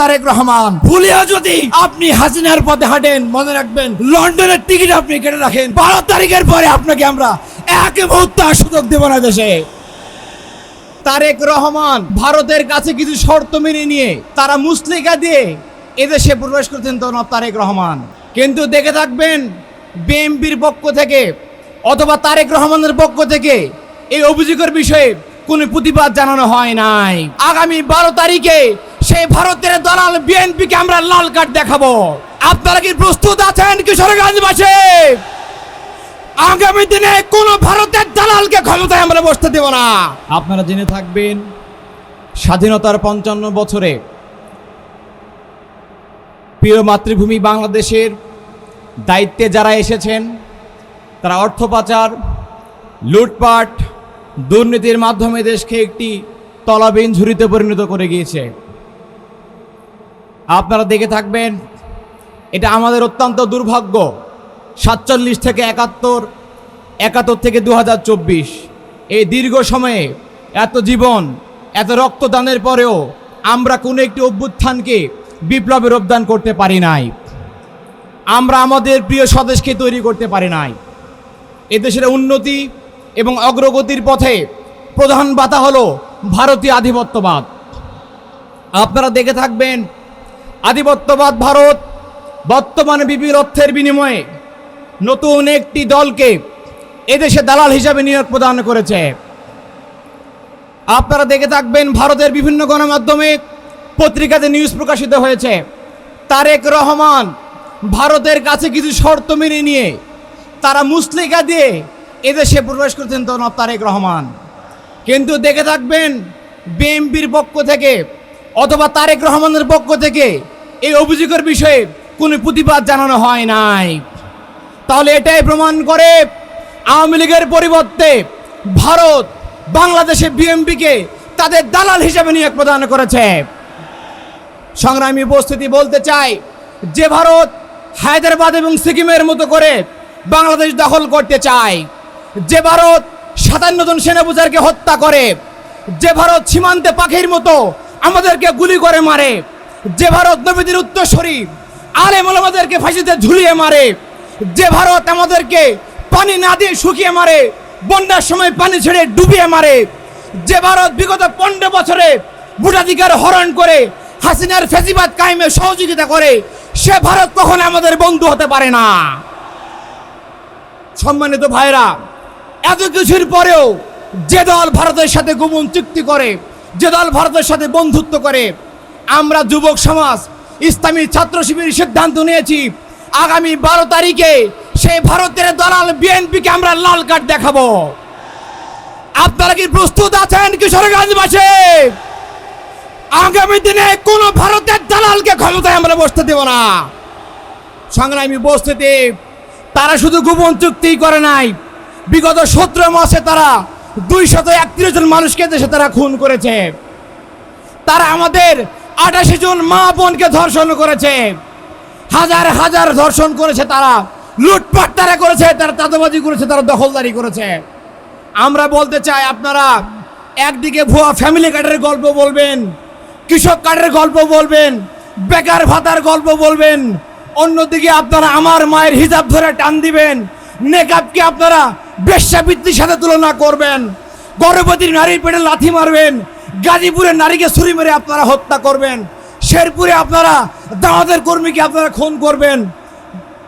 তারেক রহমান ভুলিয়া যদি আপনি হাসিনার পথে হাঁটেন মনে রাখবেন লন্ডনের টিকিট আপনি কেটে রাখেন। বারো তারিখের পরে আপনাকে আমরা এক মুহূর্ত সুযোগ দেব না দেশে। তারেক রহমান ভারতের কাছে কিছু শর্ত মেনে নিয়ে তারা মুসলিকা দিয়ে এদেশে প্রবেশ করতেন তখন তারেক রহমান। কিন্তু দেখে থাকবেন বিএনপির পক্ষ থেকে অথবা তারেক রহমানের পক্ষ থেকে এই অভিযোগের বিষয়ে কোনো প্রতিবাদ জানানো হয় নাই। আগামী বারো তারিখে সেই ভারতের দালাল বিএনপিকে আমরা লাল কার্ড দেখাবো। আপনারা কি প্রস্তুত আছেন কিশোরগঞ্জবাসী? আগামী দিনে কোন ভারতের দালালকে ক্ষমতায় আমরা বসতে দেব না। আপনারা জেনে থাকবেন, স্বাধীনতার পঞ্চান্ন বছরে প্রিয় মাতৃভূমি বাংলাদেশের দায়িত্বে যারা এসেছেন, তারা অর্থ পাচার, লুটপাট, দুর্নীতির মাধ্যমে দেশকে একটি তলাবিন ঝুড়িতে পরিণত করে গিয়েছে। আপনারা দেখে থাকবেন, এটা আমাদের অত্যন্ত দুর্ভাগ্য। সাতচল্লিশ থেকে একাত্তর একাত্তর থেকে দু হাজার চব্বিশ। এই দীর্ঘ সময়ে এত জীবন, এত রক্তদানের পরেও আমরা কোনো একটি অভ্যুত্থানকে বিপ্লবের রূপদান করতে পারি নাই। আমরা আমাদের প্রিয় স্বদেশকে তৈরি করতে পারি নাই। এদেশের উন্নতি এবং অগ্রগতির পথে প্রধান বাধা হলো ভারতীয় আধিপত্যবাদ। আপনারা দেখে থাকবেন আধিপত্যবাদ ভারত, বর্তমানে বিপুল অর্থের বিনিময়ে নতুন একটি দলকে এদেশে দালাল হিসাবে নিয়োগ প্রদান করেছে। আপনারা দেখে থাকবেন ভারতের বিভিন্ন গণমাধ্যমে পত্রিকাতে নিউজ প্রকাশিত হয়েছে। তারেক রহমান ভারতের কাছে কিছু শর্ত মেনে নিয়ে তারা মুসলিকা দিয়ে এদেশে প্রবেশ করছেন তখন তারেক রহমান। কিন্তু দেখে থাকবেন বিএমপির পক্ষ থেকে অথবা তারেক রহমানের পক্ষ থেকে এই অভিযোগের বিষয়ে কোনো প্রতিবাদ জানানো হয় নাই। তাহলে এটাই প্রমাণ করে আওয়ামী লীগের পরিবর্তে ভারত বাংলাদেশে বিএমপিকে তাদের দালাল হিসেবে নিয়োগ প্রদান করেছে। সংগ্রামী উপস্থিতি বলতে চাই যে ভারত হায়দ্রাবাদ এবং সিকিমের মতো করে বাংলাদেশ দখল করতে চায়। যে ভারত সাতান্ন জন হত্যা করে। যে ভারত সীমান্তে পাখির মতো আমাদেরকে গুলি করে মারে। যে ভারত নবীদের উত্তরস্বরী আলেম আমাদেরকে ফাঁসিতে ঝুলিয়ে মারে, যে ভারত আমাদেরকে পানি না দিয়ে শুকিয়ে মারে, বন্যার সময় পানি ছেড়ে ডুবিয়ে মারে, যে ভারত বিগত পনেরো বছরে ভোটাধিকার হরণ করে, হাসিনার ফেসিবাদ কায়েমে সহযোগিতা করে, সে ভারত কখনো আমাদের বন্ধু হতে পারে না। সম্মানিত ভাইরা, এত কিছুর পরেও যে দল ভারতের সাথে গোপন চুক্তি করে, যে দল ভারতের সাথে বন্ধুত্ব করে আমরা যুবক সমাজ, ইসলামী ছাত্র শিবির সিদ্ধান্ত নিয়েছি, আগামী বারো তারিখে সেই ভারতের দলাল বিএনপিকে আমরা লাল কার্ড দেখাবো। আপনারা কি প্রস্তুত আছেন কিশোরগঞ্জবাসী? আগামী দিনে কোন ভারতের দালালকে ক্ষমতায় আমরা বসতে দেব না। সংগ্রামী উপস্থিতি তারা শুধু গোপন চুক্তি করে নাই, বিগত সতেরো মাসে তারা দুইশত একত্রিশ জন মানুষকে দেশে তারা খুন করেছে। তারা আমাদের আঠাশি জন মা বোনকে ধর্ষণ করেছে। হাজার হাজার ধর্ষণ করেছে তারা। লুটপাট তারা করেছে, তারা চাঁদাবাজি করেছে, তারা দখলদারি করেছে। আমরা বলতে চাই আপনারা, একদিকে ভুয়া ফ্যামিলি কার্ডের গল্প বলবেন, কৃষক কার্ডের গল্প বলবেন, বেকার ভাতার গল্প বলবেন, অন্যদিকে আপনারা আমার মায়ের হিসাব ধরে টান দিবেন, নেকাবকে আপনারা বেশ্যাবৃত্তির সাথে তুলনা করবেন, গর্ভবতী নারীর পেটে লাথি মারবেন গাজীপুরের নারীকে ছুরি মেরে আপনারা হত্যা করবেন। শেরপুরে আপনারা দাওয়াতের কর্মীকে আপনারা খুন করবেন।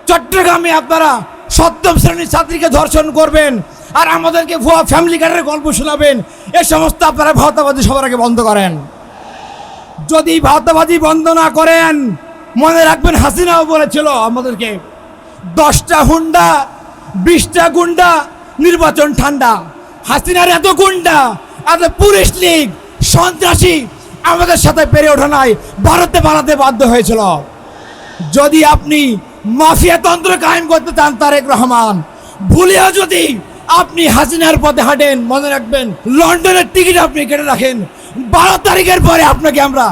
চট্টগ্রামে আপনারা সপ্তম শ্রেণির ছাত্রীকে ধর্ষণ করবেন। আর আমাদেরকে ভুয়া ফ্যামিলি কার্ডের গল্প শোনাবেন। এ সমস্ত আপনারা ভাওতাবাদী সবার আগে বন্ধ করেন। যদি ভাওতাবাদী বন্ধ না করেন, মনে রাখবেন হাসিনাও বলেছিল আমাদেরকে, দশটা হুন্ডা, বিশটা গুন্ডা, নির্বাচন ঠান্ডা। হাসিনার এত গুন্ডা, এত পুলিশ লীগ সন্ত্রাসী আমাদের সাথে পেরে ওঠা নাই, ভারতে পালাতে বাধ্য হয়েছিল। যদি আপনি মাফিয়া তন্ত্র কায়েম করতে চান, তারেক রহমান, ভুলেও যদি আপনি হাসিনার পথে হাঁটেন, মনে রাখবেন, লন্ডনের টিকিট আপনি কেটে রাখেন, বারো তারিখের পরে আপনাকে আমরা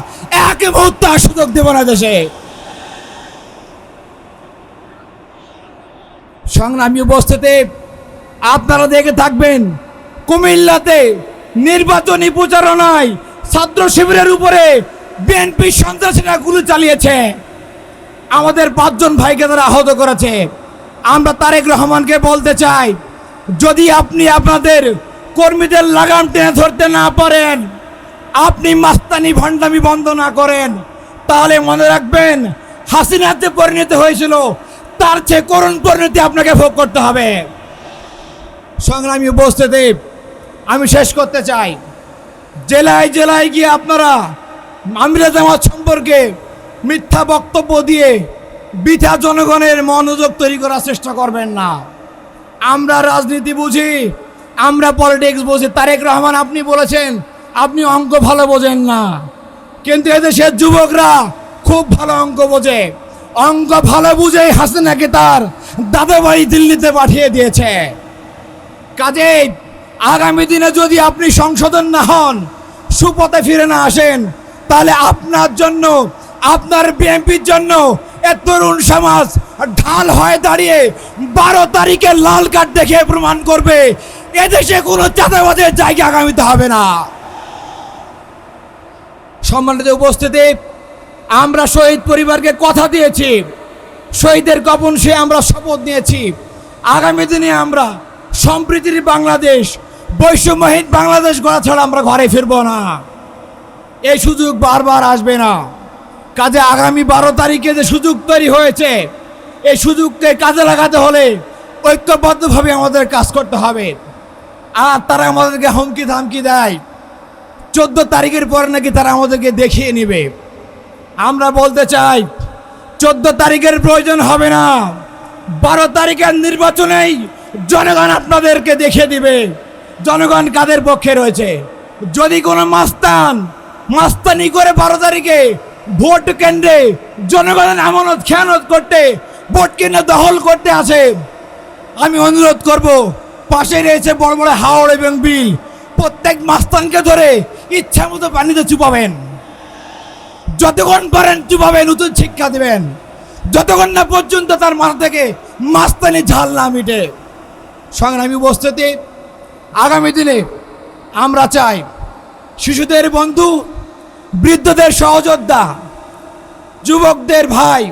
এক মুহূর্ত সুযোগ দেব না দেশে। সংগ্রামী উপস্থিতি, আপনারা দেখে থাকবেন, কুমিল্লাতে নির্বাচনী প্রচারণায় ছাত্র শিবিরের উপরে বিএনপি সন্ত্রাসীরা গুলি চালিয়েছে। আমাদের পাঁচজন ভাইকে তারা আহত করেছে। আমরা তারেক রহমানকে বলতে চাই, যদি আপনি আপনাদের কর্মীদের লাগাম টেনে ধরতে না পারেন, আপনি মাস্তানি ভণ্ডামি বন্ধ না করেন, তাহলে মনে রাখবেন হাসিনার যে পরিণতি হয়েছিল, তার চেয়ে করুণ পরিণতি আপনাকে ভোগ করতে হবে। সংগ্রামী উপস্থিতি আমি শেষ করতে চাই। জেলায় জেলায় গিয়ে আপনারা আমিরা জামাত সম্পর্কে মিথ্যা বক্তব্য দিয়ে বৃথা জনগণের মনোযোগ তৈরি করার চেষ্টা করবেন না। আমরা রাজনীতি বুঝি, আমরা পলিটিক্স বুঝি। তারেক রহমান আপনি বলেছেন, আপনি অঙ্ক ভালো বোঝেন না। কিন্তু এদেশের যুবকরা খুব ভালো অঙ্ক বোঝে। অঙ্ক ভালো বুঝেই হাসিনাকে তার দাদাবাড়ি দিল্লিতে পাঠিয়ে দিয়েছে। কাজেই আগামী দিনে যদি আপনি সংশোধন না হন, সুপথে ফিরে না আসেন, তাহলে আপনার জন্য, আপনার বিএনপির জন্য এ তরুণ সমাজ ঢাল হয়ে দাঁড়িয়ে বারো তারিখে লাল কার্ড দেখে প্রমাণ করবে, এদেশে কোনো চাঁদাবাদের জায়গা আগামীতে হবে না। সম্মানিত উপস্থিতি, আমরা শহীদ পরিবারকে কথা দিয়েছি, শহীদের কপন সে আমরা শপথ নিয়েছি। আগামী দিনে আমরা সম্প্রীতির বাংলাদেশ বৈষম্যহীন বাংলাদেশ গড়া ছাড়া আমরা ঘরে ফিরব না। এই সুযোগ বারবার আসবে না। কাজে আগামী বারো তারিখে যে সুযোগ তৈরি হয়েছে, এই সুযোগকে কাজে লাগাতে হলে ঐক্যবদ্ধভাবে আমাদের কাজ করতে হবে। আর তারা আমাদেরকে হুমকি ধামকি দেয়। চোদ্দ তারিখের পরে নাকি তারা আমাদেরকে দেখিয়ে নেবে। আমরা বলতে চাই, চোদ্দ তারিখের প্রয়োজন হবে না। বারো তারিখের নির্বাচনেই জনগণ আপনাদেরকে দেখিয়ে দিবে। জনগণ কাদের পক্ষে রয়েছে? যদি কোনো মাস্তান, মাস্তানি করে বারো তারিখে ভোট কেন্দ্রে জনগণের আমানত, খেয়ানত করতে, ভোট কেন্দ্রে দখল করতে আসে, আমি অনুরোধ করব, পাশে রয়েছে বড় বড় হাওড় এবং বিল। প্রত্যেক মাস্তানকে ধরে ইচ্ছা মতো পানিতে চুপাবেন। যতক্ষণ পারেন চুপাবেন নতুন শিক্ষা দেবেন। যতক্ষণ না পর্যন্ত তার মাথা থেকে মাস্তানি ঝাল না মিটে। সংগ্রামী উপস্থিতি আগামী দিনে আমরা চাই শিশুদের বন্ধু, বৃদ্ধদের সহযোদ্ধা, যুবকদের ভাই,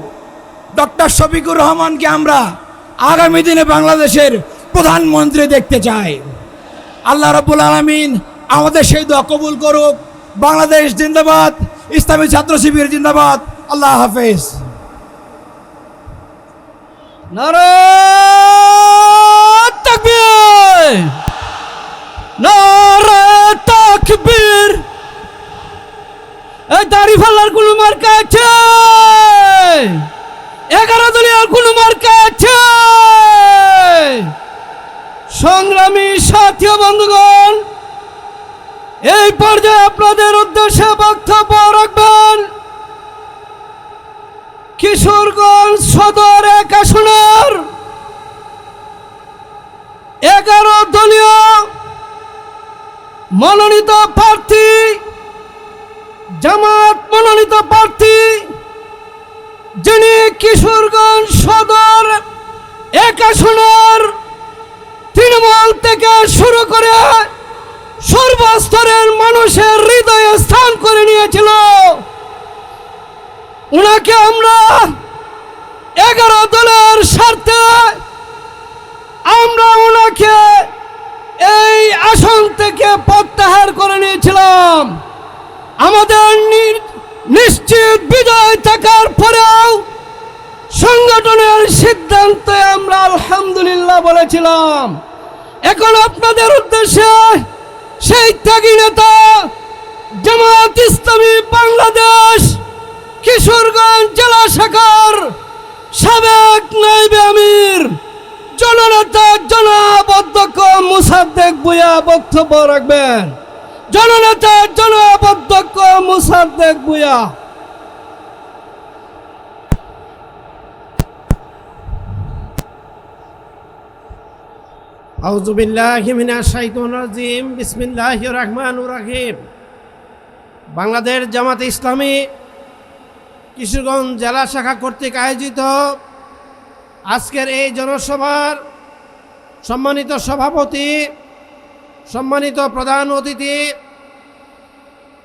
ডক্টর শফিকুর রহমানকে আমরা আগামী দিনে বাংলাদেশের প্রধানমন্ত্রী দেখতে চাই। আল্লাহ রব্বুল আলমিন আমাদের সেই দোয়া কবুল করুক। বাংলাদেশ জিন্দাবাদ, ইসলামী ছাত্র শিবির জিন্দাবাদ। আল্লাহ হাফেজ। নারে তাকবীর। এই দাড়ি কোনো মার্কা আছে? এগারো দলীয় কোনো মার্কা আছে? সংগ্রামী সাথী বন্ধুগণ, এই পর্যায়ে আপনাদের উদ্দেশ্যে বক্তব্য রাখবেন। কিশোরগঞ্জ সদর এক আসনের এগারো দলীয় মনোনীত প্রার্থী, জামাত মনোনীত প্রার্থী, যিনি কিশোরগঞ্জ সদর এক তৃণমূল থেকে শুরু করে সর্বস্তরের মানুষের হৃদয়ে স্থান করে নিয়েছিল। ওনাকে আমরা এগারো দলের স্বার্থে আমরা ওনাকে এই আসন থেকে প্রত্যাহার করে নিয়েছিলাম। আমাদের নিশ্চিত বিজয় থাকার পরেও সংগঠনের সিদ্ধান্তে আমরা আলহামদুলিল্লাহ বলেছিলাম। এখন আপনাদের উদ্দেশ্যে সেই ত্যাগী নেতা জামাত ইসলামী বাংলাদেশ কিশোরগঞ্জ জেলা শাখার সাবেক নাইবে আমির জননেতা, জনাব অধ্যক্ষ মুসাদ্দেক বুয়া বক্তব্য রাখবেন। জননেতা, জনাব অধ্যক্ষ মুসাদ্দেক বুয়া বাংলাদেশ জামাত ইসলামী কিশোরগঞ্জ জেলা শাখা কর্তৃক আয়োজিত আজকের এই জনসভার সম্মানিত সভাপতি সম্মানিত প্রধান অতিথি